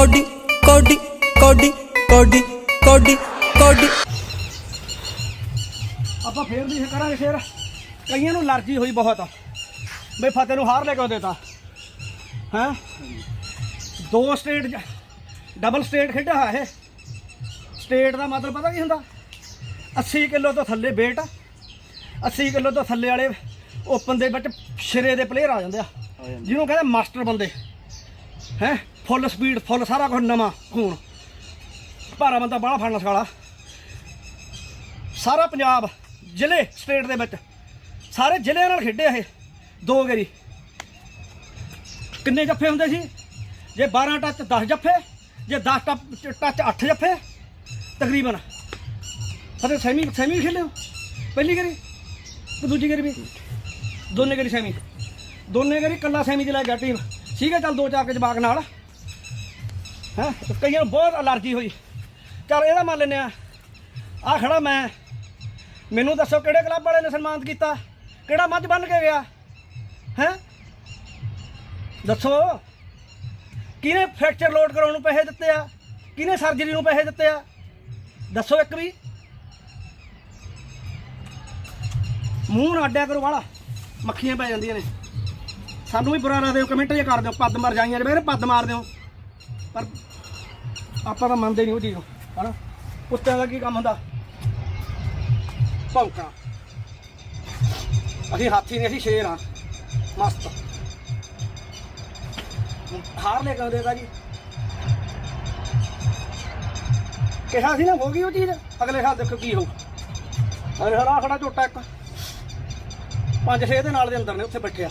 Cody ਕੋਡੀ ਕੋਡੀ ਕੋਡੀ ਕੋਡੀ ਕੋਡੀ। ਆਪਾਂ ਫੇਰ ਵੀ ਇਹ ਕਰਾਂਗੇ ਫੇਰ ਕਈਆਂ ਨੂੰ ਅਲਰਜੀ ਹੋਈ ਬਹੁਤ। ਬਈ ਫਤਿਹ ਨੂੰ ਹਾਰ ਲੈ ਕੇ ਦੇਤਾ। ਹੈਂ? ਦੋ ਸਟੇਟ ਡਬਲ ਸਟੇਟ ਖੇਡਿਆ ਹੋਇਆ ਇਹ। ਸਟੇਟ ਦਾ ਮਤਲਬ ਪਤਾ ਕੀ ਹੁੰਦਾ? 80 ਕਿਲੋ ਤੋਂ ਥੱਲੇ weight 80 ਕਿਲੋ ਤੋਂ ਥੱਲੇ ਵਾਲੇ ਓਪਨ ਦੇ ਵਿੱਚ ਸਿਰੇ ਦੇ ਪਲੇਅਰ ਆ ਜਾਂਦੇ ਆ। ਜਿਹਨੂੰ ਕਹਿੰਦੇ ਮਾਸਟਰ ਬੰਦੇ। ਹੈ? ਫੁੱਲ ਸਪੀਡ ਫੁੱਲ ਸਾਰਾ ਕੁਝ ਨਵਾਂ, ਖੂਨ। ਭਾਰਾ ਬੰਦਾ ਬਾਹਲਾ ਫੜਨਾ ਸਾਲਾ। ਸਾਰਾ ਪੰਜਾਬ, ਜ਼ਿਲ੍ਹੇ ਸਟੇਟ ਦੇ ਵਿੱਚ। ਸਾਰੇ ਜ਼ਿਲ੍ਹਿਆਂ ਨਾਲ ਖੇਡਿਆ ਇਹ, ਦੋ ਗੇਰੀ ਕਿੰਨੇ ਜੱਫੇ ਹੁੰਦੇ ਸੀ? ਜੇ 12 ਟੱਚ 10 ਜੱਫੇ, ਜੇ 10 ਟੱਚ ਟੱਚ 8 ਜੱਫੇ, ਤਕਰੀਬਨ। ਫਤੇ ਸੈਮੀ ਸੈਮੀ ਖੇਲੇ ਪਹਿਲੀ ਗੇਰੀ ਤੇ ਦੂਜੀ ਗੇਰੀ ਵੀ? ਦੋਨੇ ਗੇਰੀ ਸੈਮੀ। ਦੋਨੇ ਗੇਰੀ ਕੱਲਾ ਸੈਮੀ ਚ ਲੈ ਗਿਆ ਟੀਮ ਠੀਕ ਹੈ, ਚੱਲ ਦੋ ਚਾਰ ਕੇ ਜਵਾਕ ਨਾਲ। ਹੈ? ਕਈਆਂ ਨੂੰ ਬਹੁਤ ਅਲਰਜੀ ਹੋਈ। ਚੱਲ ਇਹਦਾ ਮੰਨ ਲੈਨੇ ਆ। ਆ ਖੜਾ ਮੈਂ। ਮੈਨੂੰ ਦੱਸੋ ਕਿਹੜੇ ਕਲੱਬ ਵਾਲੇ ਨੇ ਸਨਮਾਨਿਤ ਕੀਤਾ? ਕਿਹੜਾ ਮੱਝ ਬੰਨ ਕੇ ਗਿਆ? ਹੈ? ਦੱਸੋ। ਕਿਹਨੇ ਫ੍ਰੈਕਚਰ ਲੋਡ ਕਰਾਉਣ ਨੂੰ ਪੈਸੇ ਦਿੱਤੇ ਆ? ਕਿਹਨੇ ਸਰਜਰੀ ਨੂੰ ਪੈਸੇ ਦਿੱਤੇ ਆ? ਦੱਸੋ ਇੱਕ ਵੀ। ਮੂੰਹ ਨਾ ਅੱਡਿਆ ਕਰੋ ਵਾਲਾ। ਮੱਖੀਆਂ ਪੈ ਜਾਂਦੀਆਂ ਨੇ। ਸਾਨੂੰ ਵੀ ਬੁਰਾ ਲੱਗਦਾ ਕਮੈਂਟ ਜੇ ਕਰ ਦਿਓ, ਪੱਦ ਮਰ ਜਾਈਆਂ ਨੇ ਮੇਰੇ ਪੱਦ ਮਾਰ ਦਿਓ। ਪਰ ਆਪਾਂ ਤਾਂ ਮੰਨਦੇ ਨਹੀਂ ਉਹ ਚੀਜ਼ ਨੂੰ, ਹਨਾ? ਕੁੱਤਿਆਂ ਦਾ ਕੀ ਕੰਮ ਹੁੰਦਾ? ਭੌਂਕਣਾ। ਅਸੀਂ ਹਾਥੀ ਨਹੀਂ, ਅਸੀਂ ਸ਼ੇਰ ਆ ਮਸਤ। ਹਾਰ ਲੈ ਕੇ ਦੇਗਾ ਜੀ। ਕਿਹਾ ਸੀ ਨਾ, ਹੋ ਗਈ ਉਹ ਚੀਜ਼? ਅਗਲੇ ਸਾਲ ਦੇਖੋ ਕੀ ਹੋਊ। ਅਰੇ ਹਰਾ ਖੜਾ ਝੋਟਾ ਇੱਕ। ਪੰਜ ਛੇ ਦੇ ਨਾਲ ਦੇ ਅੰਦਰ ਨੇ, ਉੱਥੇ ਬੈਠਿਆ।